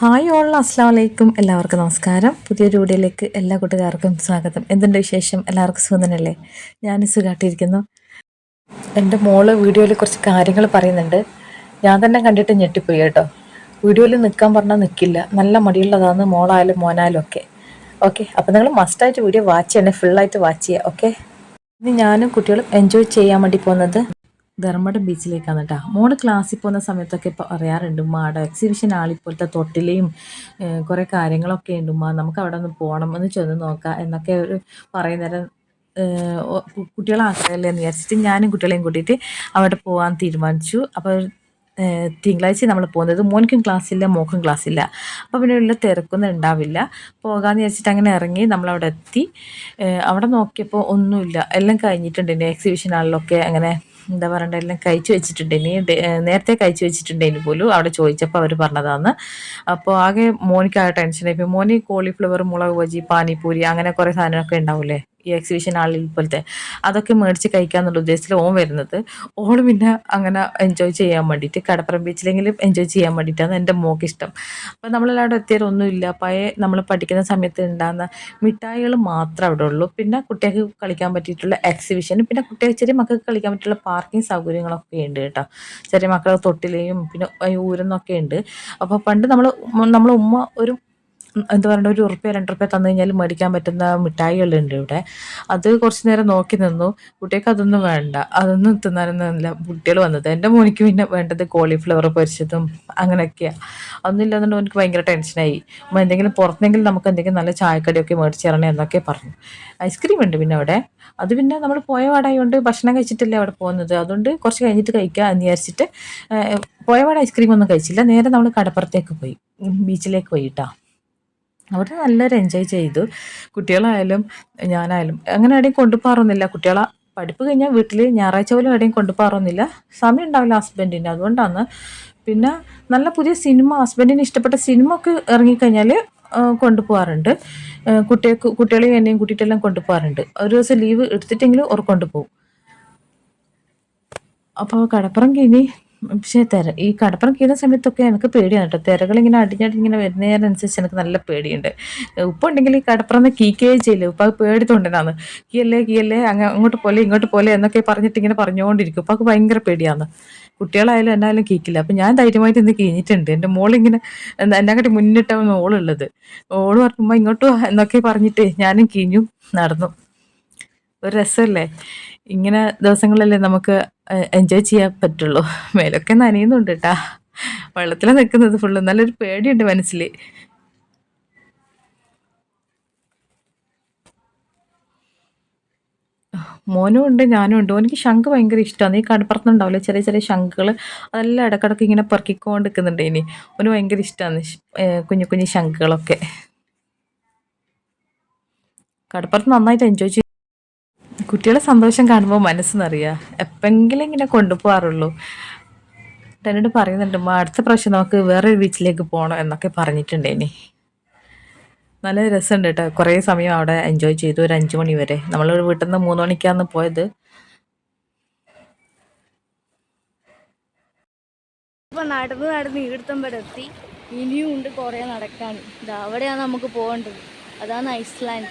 Hi all അസ്സാം വലൈക്കും എല്ലാവർക്കും നമസ്കാരം. പുതിയൊരു വീഡിയോയിലേക്ക് എല്ലാ കൂട്ടുകാർക്കും സ്വാഗതം. എന്തുണ്ട് വിശേഷം? എല്ലാവർക്കും സുഖം തന്നെയല്ലേ? ഞാൻ സുഖമായിട്ടിരിക്കുന്നു എന്റെ മോൾ വീഡിയോയിൽ കുറച്ച് കാര്യങ്ങൾ പറയുന്നുണ്ട്. ഞാൻ തന്നെ കണ്ടിട്ട് ഞെട്ടിപ്പോയി കേട്ടോ. വീഡിയോയിൽ നിൽക്കാൻ പറഞ്ഞാൽ നിൽക്കില്ല. നല്ല മടിയുള്ളതാണ് മോളായാലും മോനായാലും ഒക്കെ. ഓക്കെ അപ്പോൾ നിങ്ങൾ മസ്റ്റായിട്ട് വീഡിയോ വാച്ച് ചെയ്യണേ ഫുള്ളായിട്ട് വാച്ച് ചെയ്യുക ഓക്കെ ഇനി ഞാനും കുട്ടികളും എൻജോയ് ചെയ്യാൻ വേണ്ടി പോകുന്നത് ധർമ്മടം ബീച്ചിലേക്കാണ് കേട്ടോ മോൾ ക്ലാസ്സിൽ പോകുന്ന സമയത്തൊക്കെ പറയാറുണ്ട് അറിയാറുണ്ട് ഉമ്മ എക്സിബിഷൻ ആളിപ്പോലത്തെ തൊട്ടിലെയും കുറേ കാര്യങ്ങളൊക്കെ ഉണ്ട്. ഉമ്മ നമുക്ക് അവിടെ ഒന്ന് പോകണം എന്ന് ചെന്ന് നോക്കാം എന്നൊക്കെ ഒരു പറയുന്നേരം കുട്ടികളാക്കല്ലേ എന്ന് വിചാരിച്ചിട്ട് ഞാനും കുട്ടികളെയും കൂട്ടിയിട്ട് അവിടെ പോകാൻ തീരുമാനിച്ചു. അപ്പോൾ തിങ്കളാഴ്ച നമ്മൾ പോകുന്നത് മോനിക്കും ക്ലാസ്സില്ല മോക്കും ക്ലാസ്സില്ല അപ്പോൾ പിന്നെ ഉള്ള തിരക്കൊന്നും ഉണ്ടാവില്ല. പോകാമെന്ന് വിചാരിച്ചിട്ട് അങ്ങനെ ഇറങ്ങി നമ്മളവിടെ എത്തി. അവിടെ നോക്കിയപ്പോൾ ഒന്നുമില്ല. എല്ലാം കഴിഞ്ഞിട്ടുണ്ട് എക്സിബിഷൻ ആളിലൊക്കെ അങ്ങനെ എന്താ പറയണ്ട എല്ലാം കഴിച്ചു വെച്ചിട്ടുണ്ട് ഇനി നേരത്തെ കഴിച്ചു വെച്ചിട്ടുണ്ടെങ്കിൽ പോലും? അവിടെ ചോദിച്ചപ്പോൾ അവർ പറഞ്ഞതാണ് അപ്പോൾ ആകെ മോനിക്കാകെ ടെൻഷനായി മോനി കോളിഫ്ലവർ മുളക് ബജി പാനിപ്പൂരി അങ്ങനെ കുറേ സാധനമൊക്കെ ഉണ്ടാവില്ലേ? ഈ എക്സിബിഷൻ ആളിൽ പോലത്തെ അതൊക്കെ മേടിച്ച് കഴിക്കാന്നുള്ള ഉദ്ദേശത്തിൽ ഓൻ വരുന്നത്. ഓൾ പിന്നെ അങ്ങനെ എൻജോയ് ചെയ്യാൻ വേണ്ടിയിട്ട് കടപ്പുറം ബീച്ചിലെങ്കിലും എൻജോയ് ചെയ്യാൻ വേണ്ടിയിട്ടാണ് എന്റെ മോക്ക് ഇഷ്ടം. അപ്പോൾ നമ്മളെല്ലാവരും എത്തിയാലൊന്നുമില്ല പഴയ നമ്മൾ പഠിക്കുന്ന സമയത്ത് ഉണ്ടാകുന്ന മിഠായികൾ മാത്രമേ അവിടെ ഉള്ളൂ. പിന്നെ കുട്ടികൾക്ക് കളിക്കാൻ പറ്റിയിട്ടുള്ള എക്സിബിഷൻ പിന്നെ കുട്ടികൾക്ക് ചെറിയ മക്കൾക്ക് കളിക്കാൻ പറ്റിയുള്ള പാർക്കിംഗ് സൗകര്യങ്ങളൊക്കെ ഉണ്ട് കേട്ടോ. ചെറിയ മക്കളെ തൊട്ടിലെയും പിന്നെ ഊരെന്നൊക്കെ ഉണ്ട്. അപ്പോൾ പണ്ട് നമ്മൾ നമ്മൾ ഉമ്മ ഒരു എന്താ പറയുക ഒരു ഉറുപ്പ്യ രണ്ട് ഉറുപ്പ്യ തന്നു കഴിഞ്ഞാൽ മേടിക്കാൻ പറ്റുന്ന മിഠായികളുണ്ട് ഇവിടെ. അത് കുറച്ച് നേരം നോക്കി നിന്നു. കുട്ടികൾക്ക് അതൊന്നും വേണ്ട. അതൊന്നും തിന്നാനൊന്നുമില്ല കുട്ടികൾ വന്നത്. എന്റെ മോനിക്ക് പിന്നെ വേണ്ടത് കോളിഫ്ലവർ പൊരിച്ചതും അങ്ങനെയൊക്കെയാണ് അതൊന്നും ഇല്ലാന്നുകൊണ്ട് എനിക്ക് ഭയങ്കര ടെൻഷനായി എന്തെങ്കിലും പുറത്തെങ്കിലും നമുക്ക് എന്തെങ്കിലും നല്ല ചായക്കടിയൊക്കെ മേടിച്ച് തരണേ എന്നൊക്കെ പറഞ്ഞു. ഐസ്ക്രീം ഉണ്ട് പിന്നെ അവിടെ. അത് പിന്നെ നമ്മൾ പോയ പാടായതുകൊണ്ട് ഭക്ഷണം കഴിച്ചിട്ടല്ലേ അവിടെ പോകുന്നത്. അതുകൊണ്ട് കുറച്ച് കഴിഞ്ഞിട്ട് കഴിക്കുക എന്ന് വിചാരിച്ചിട്ട് ഏഹ്, പോയ പാട് ഐസ്ക്രീം ഒന്നും കഴിച്ചില്ല. നേരെ നമ്മൾ കടപ്പുറത്തേക്ക് പോയി. ബീച്ചിലേക്ക് പോയിട്ടാ. അവിടെ നല്ലൊരു എൻജോയ് ചെയ്തു. കുട്ടികളായാലും ഞാനായാലും അങ്ങനെ എവിടെയും കൊണ്ടുപോകാറൊന്നുമില്ല. കുട്ടികളെ പഠിപ്പ് കഴിഞ്ഞാൽ വീട്ടിൽ ഞായറാഴ്ച പോലും എവിടെയും കൊണ്ടുപോകാറൊന്നുമില്ല. സമയം ഉണ്ടാവില്ല ഹസ്ബൻഡിന് അതുകൊണ്ടാണ് പിന്നെ നല്ല പുതിയ സിനിമ ഹസ്ബൻഡിന് ഇഷ്ടപ്പെട്ട സിനിമ ഒക്കെ ഇറങ്ങിക്കഴിഞ്ഞാൽ കൊണ്ടുപോകാറുണ്ട്. കുട്ടികൾക്ക് കുട്ടികളെയും എന്നെയും കൂട്ടിയിട്ടെല്ലാം കൊണ്ടുപോകാറുണ്ട്. ഒരു ദിവസം ലീവ് എടുത്തിട്ടെങ്കിലും അവർ കൊണ്ടുപോകും. അപ്പോൾ കടപ്പുറം കീനി പക്ഷേ തിര ഈ കടപ്പുറം കീഴുന്ന സമയത്തൊക്കെ എനിക്ക് പേടിയാണ് കേട്ടോ. തിരകളിങ്ങനെ അടിഞ്ഞടിഞ്ഞിങ്ങനെ വരുന്നതിനനുസരിച്ച് എനിക്ക് നല്ല പേടിയുണ്ട്. ഉപ്പുണ്ടെങ്കിൽ ഈ കടപ്പുറന്ന് കീക്കേ ചെയ്യില്ല? ഉപ്പ അത് പേടിത്തൊണ്ടിനാണ് കീയല്ലേ കീയല്ലേ അങ്ങ് അങ്ങോട്ട് പോലെ ഇങ്ങോട്ട് പോലെ എന്നൊക്കെ പറഞ്ഞിട്ട് ഇങ്ങനെ പറഞ്ഞുകൊണ്ടിരിക്കും. ഉപ്പാക്ക് ഭയങ്കര പേടിയാണ്. കുട്ടികളായാലും എന്നാലും കീക്കില്ല. അപ്പം ഞാൻ ധൈര്യമായിട്ട് ഇന്ന് കീഞ്ഞിട്ടുണ്ട്. എന്റെ മോളിങ്ങനെ എന്താ എന്നെക്കാട്ടി മുന്നിട്ടാണ് മോളുള്ളത്. ഓൾ പറഞ്ഞുമ്പോൾ ഇങ്ങോട്ട് എന്നൊക്കെ പറഞ്ഞിട്ട് ഞാനും കീഞ്ഞു നടന്നു. ഒരു രസമല്ലേ? ഇങ്ങനെ ദിവസങ്ങളല്ലേ നമുക്ക് എൻജോയ് ചെയ്യാൻ പറ്റുള്ളൂ. മേലൊക്കെ നനയുന്നുണ്ട് കേട്ടാ വെള്ളത്തിൽ നിൽക്കുന്നത് ഫുള്ള് നല്ലൊരു പേടിയുണ്ട് മനസ്സിൽ മോനും ഉണ്ട് ഞാനും ഉണ്ട്. എനിക്ക് ശംഖ് ഭയങ്കര ഇഷ്ടമാണ് ഈ കടപ്പുറത്തുണ്ടാവില്ല ചെറിയ ചെറിയ ശംഖുകൾ അതെല്ലാം ഇടക്കിടക്ക് ഇങ്ങനെ പെറുക്കിക്കൊണ്ട് നിൽക്കുന്നുണ്ട് ഇനി. അവന് ഭയങ്കര ഇഷ്ടമാണ് കുഞ്ഞു കുഞ്ഞു ശംഖുകളൊക്കെ. കടപ്പുറത്ത് നന്നായിട്ട് എൻജോയ് ചെയ്യും കുട്ടികളെ സന്തോഷം കാണുമ്പോൾ മനസ്സെന്നറിയാ? എപ്പെങ്കിലും ഇങ്ങനെ കൊണ്ടുപോകാറുള്ളൂ എന്നോട് പറയുന്നുണ്ട് "ഉമ്മ, അടുത്ത പ്രാവശ്യം നമുക്ക് വേറൊരു ബീച്ചിലേക്ക് പോകണം എന്നൊക്കെ പറഞ്ഞിട്ടുണ്ടേനി നല്ല രസമുണ്ട് കേട്ടോ കുറേ സമയം അവിടെ എൻജോയ് ചെയ്തു ഒരു അഞ്ച് മണി വരെ. നമ്മൾ വീട്ടിൽ നിന്ന് മൂന്ന് മണിക്കാണ് പോയത്. നടന്ന് നടന്ന് നടന്ന് ഈടുത്തമ്പടെത്തി. ഇനിയും ഉണ്ട് കുറെ നടക്കാൻ. ഇതാ അവിടെയാണ് നമുക്ക് പോകേണ്ടത്. അതാണ് ഐസ്ലാൻഡ്.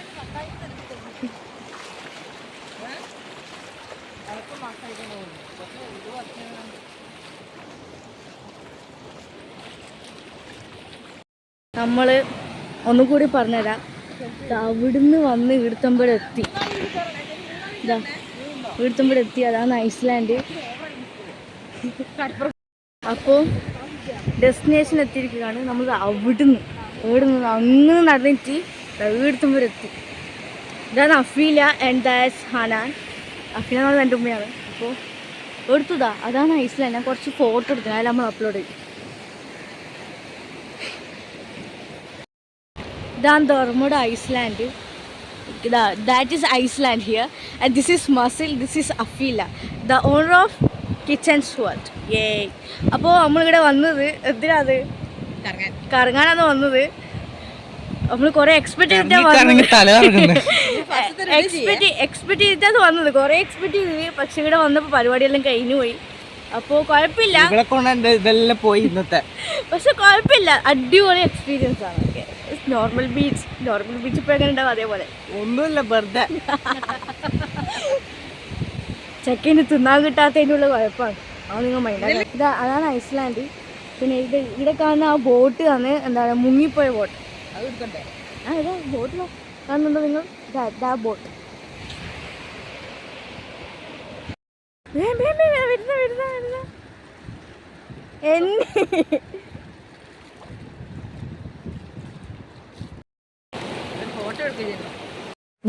നമ്മൾ ഒന്നുകൂടി പറഞ്ഞുതരാം ദാ അവിടുന്ന് വന്ന് ഈടുത്തമ്പടെത്തി ഇതാ എത്തി അതാണ് ഐസ്ലാൻഡ്. അപ്പോ ഡെസ്റ്റിനേഷൻ എത്തിയിരിക്കുകയാണ് നമ്മൾ അവിടുന്ന്. ഇവിടുന്ന് അങ്ങ് നടന്നിട്ട് വീടുത്തുമ്പോൾ എത്തി ഇതാണ് അഫീല ആൻഡ് ദാസ് ഹനാൻ. അഫീല എന്ന് എന്റെ ഉമ്മയാണ്. അപ്പോൾ എടുത്തതാ. അതാണ് ഐസ്ലാൻഡ്. ഞാൻ കുറച്ച് ഫോട്ടോ എടുത്തു. അതിൽ നമ്മൾ അപ്ലോഡ് ചെയ്തു ഇതാണ് ധർമ്മയുടെ ഐസ്ലാൻഡ്. ഇതാ that is island here and this is muscle this is Afeela the owner of kitchen സ്വാട്ട് ഏ അപ്പോൾ നമ്മളിവിടെ വന്നത് എന്തിനാത് കറങ്ങാനാണ് വന്നത്. നമ്മൾ കുറെ എക്സ്പെക്ട് എക്സ്പെക്ട് എക്സ്പെക്ട് ചെയ്തിട്ടാണ് വന്നത്. കുറെ എക്സ്പെക്ട് ചെയ്ത്. പക്ഷെ ഇവിടെ വന്നപ്പോൾ പരിപാടിയെല്ലാം കഴിഞ്ഞു പോയി. അപ്പോൾ കുഴപ്പമില്ല ഇതെല്ലാം പോയി ഇന്നത്തെ. പക്ഷെ കുഴപ്പമില്ല അടിപൊളി എക്സ്പീരിയൻസ് ആണ്. നോർമൽ ബീച്ച് നോർമൽ ബീച്ച് ഇപ്പൊ എങ്ങനെ ഉണ്ടാവും അതേപോലെ. ഒന്നുമില്ല വെറുതെ. ചെക്കന് തിന്നാൻ കിട്ടാത്തതിനുള്ള കുഴപ്പമാണ് അത് നിങ്ങൾ മൈൻഡ് ഇതാ അതാണ് ഐസ്ലാൻഡ്. പിന്നെ ഇത് ഇവിടെ കാണുന്ന ആ ബോട്ട് ആണ് എന്താണ് മുങ്ങിപ്പോയ ബോട്ട്. ആ ഇതാ ബോട്ടിലോ കാണുന്നുണ്ടോ നിങ്ങൾ? ഇതാ ബോട്ട് വരുന്ന വരുന്ന വരുന്ന. എന്നെ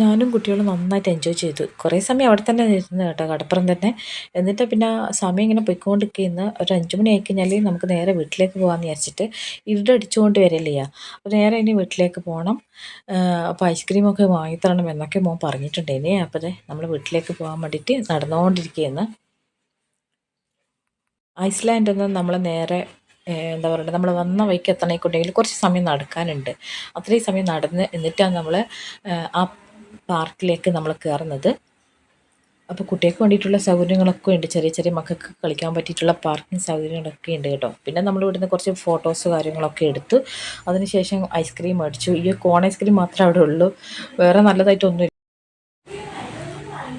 ഞാനും കുട്ടികളും നന്നായിട്ട് എൻജോയ് ചെയ്തു. കുറേ സമയം അവിടെ തന്നെ ഇരുന്നു കേട്ടോ കടപ്പുറം തന്നെ. എന്നിട്ട് പിന്നെ സമയം ഇങ്ങനെ പോയിക്കൊണ്ടിരിക്കുന്ന ഒരു അഞ്ച് മണി ആയി കഴിഞ്ഞാൽ നമുക്ക് നേരെ വീട്ടിലേക്ക് പോകാമെന്ന് വിചാരിച്ചിട്ട് ഇരുടടിച്ചുകൊണ്ട് വരില്ലേ അപ്പോൾ നേരെ ഇനി വീട്ടിലേക്ക് പോകണം അപ്പോൾ ഐസ്ക്രീമൊക്കെ വാങ്ങിത്തരണം എന്നൊക്കെ മോൻ പറഞ്ഞിട്ടുണ്ടേനെ അപ്പോൾ നമ്മൾ വീട്ടിലേക്ക് പോകാൻ വേണ്ടിയിട്ട് നടന്നുകൊണ്ടിരിക്കുകയെന്ന് ഐസ്ലാൻഡിൽ നിന്ന് നമ്മൾ നേരെ എന്താ പറയുക നമ്മൾ വന്ന വഴിക്ക് എത്തണേക്കുണ്ടെങ്കിൽ കുറച്ച് സമയം നടക്കാനുണ്ട്. അത്രയും സമയം നടന്ന് എന്നിട്ടാണ് നമ്മൾ ആ പാർക്കിലേക്ക് നമ്മൾ കയറുന്നത്. അപ്പോൾ കുട്ടികൾക്ക് വേണ്ടിയിട്ടുള്ള സൗകര്യങ്ങളൊക്കെ ഉണ്ട്. ചെറിയ ചെറിയ മക്കൾക്ക് കളിക്കാൻ പറ്റിയിട്ടുള്ള പാർക്കിംഗ് സൗകര്യങ്ങളൊക്കെ ഉണ്ട് കേട്ടോ. പിന്നെ നമ്മൾ ഇവിടുന്ന് കുറച്ച് ഫോട്ടോസ് കാര്യങ്ങളൊക്കെ എടുത്തു. അതിനുശേഷം ഐസ്ക്രീം മേടിച്ചു. ഈ കോൺ ഐസ്ക്രീം മാത്രമേ അവിടെ ഉള്ളൂ. വേറെ നല്ലതായിട്ടൊന്നും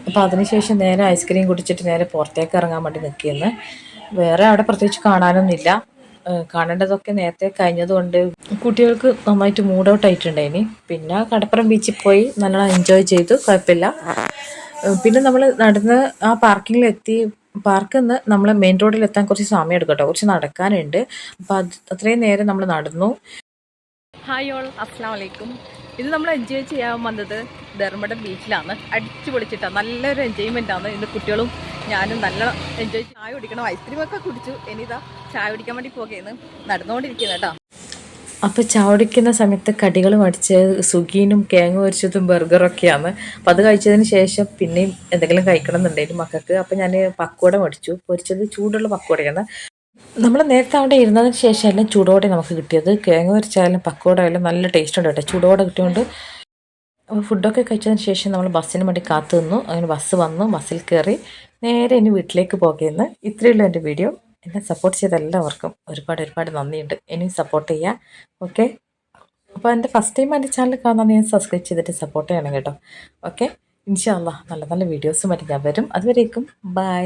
അപ്പോൾ അതിനുശേഷം നേരെ ഐസ്ക്രീം കുടിച്ചിട്ട് നേരെ പുറത്തേക്ക് ഇറങ്ങാൻ വേണ്ടി നിൽക്കുകയെന്ന് വേറെ അവിടെ പ്രത്യേകിച്ച് കാണാനൊന്നുമില്ല. കാണേണ്ടതൊക്കെ നേരത്തെ കഴിഞ്ഞതുകൊണ്ട് കുട്ടികൾക്ക് നന്നായിട്ട് മൂഡ് ഔട്ട് ആയിട്ടുണ്ടായിനി. പിന്നെ കടപ്പുറം ബീച്ചിൽ പോയി നല്ലോണം എൻജോയ് ചെയ്തു. കുഴപ്പമില്ല. പിന്നെ നമ്മൾ നടന്ന് ആ പാർക്കിങ്ങിലെത്തി പാർക്കിൽ നിന്ന് നമ്മൾ മെയിൻ റോഡിൽ എത്താൻ കുറച്ച് സമയം എടുക്കട്ടോ കേട്ടോ. കുറച്ച് നടക്കാനുണ്ട്. അപ്പോൾ അത് അത്രയും നേരം നമ്മൾ നടന്നു. ഹായ് ഓൾ അസ്സാം വലൈക്കും ഇത് നമ്മൾ എൻജോയ് ചെയ്യാൻ വന്നത് ധർമ്മടം ബീച്ചിലാണ്. അടിച്ചു പൊളിച്ചിട്ടാണ് നല്ലൊരു എൻജോയ്മെന്റ് ആണ്. ഇന്ന് കുട്ടികളും ഞാനും നല്ല എൻജോയ് ചായ കുടിക്കണം. ഐസ്ക്രീം ഒക്കെ കുടിച്ചു. ഇനിതാ ചായ കുടിക്കാൻ വേണ്ടി പോകുന്നു നടന്നുകൊണ്ടിരിക്കുന്നു കേട്ടോ. അപ്പോൾ ചാവടിക്കുന്ന സമയത്ത് കടികൾ മേടിച്ച് സുഗീനും കേങ്ങ് പൊരിച്ചതും ബർഗറൊക്കെയാണ് അപ്പോൾ അത് കഴിച്ചതിന് ശേഷം പിന്നെയും എന്തെങ്കിലും കഴിക്കണം എന്നുണ്ടെങ്കിൽ മക്കൾക്ക് അപ്പോൾ ഞാൻ പക്കോട മേടിച്ചു. പൊരിച്ചത് ചൂടുള്ള പക്കോടയാണ് നമ്മൾ നേരത്തെ അവിടെ ഇരുന്നതിന് ശേഷം എല്ലാം ചൂടോടെ നമുക്ക് കിട്ടിയത്. കേങ്ങ പൊരിച്ചായാലും പക്കോട ആയാലും നല്ല ടേസ്റ്റ് ഉണ്ട് കേട്ടോ. ചൂടോടെ കിട്ടിയോണ്ട്. അപ്പോൾ ഫുഡൊക്കെ കഴിച്ചതിന് ശേഷം നമ്മൾ ബസ്സിന് വേണ്ടി കാത്തു നിന്നു. അങ്ങനെ ബസ് വന്നു. ബസ്സിൽ കയറി നേരെ ഇനി വീട്ടിലേക്ക് പോകുന്നു ഇത്രയേ ഉള്ളൂ എന്റെ വീഡിയോ എന്നെ സപ്പോർട്ട് ചെയ്ത എല്ലാവർക്കും ഒരുപാട് ഒരുപാട് നന്ദിയുണ്ട്. ഇനിയും സപ്പോർട്ട് ചെയ്യുക ഓക്കെ അപ്പോൾ എന്റെ ഫസ്റ്റ് ടൈം എന്റെ ചാനൽ കാണാൻ ഞാൻ സബ്സ്ക്രൈബ് ചെയ്തിട്ട് സപ്പോർട്ട് ചെയ്യണം കേട്ടോ. ഓക്കെ ഇൻഷാല്ല നല്ല നല്ല വീഡിയോസുമായിട്ട് ഞാൻ വരും. അതുവരേക്കും. ബൈ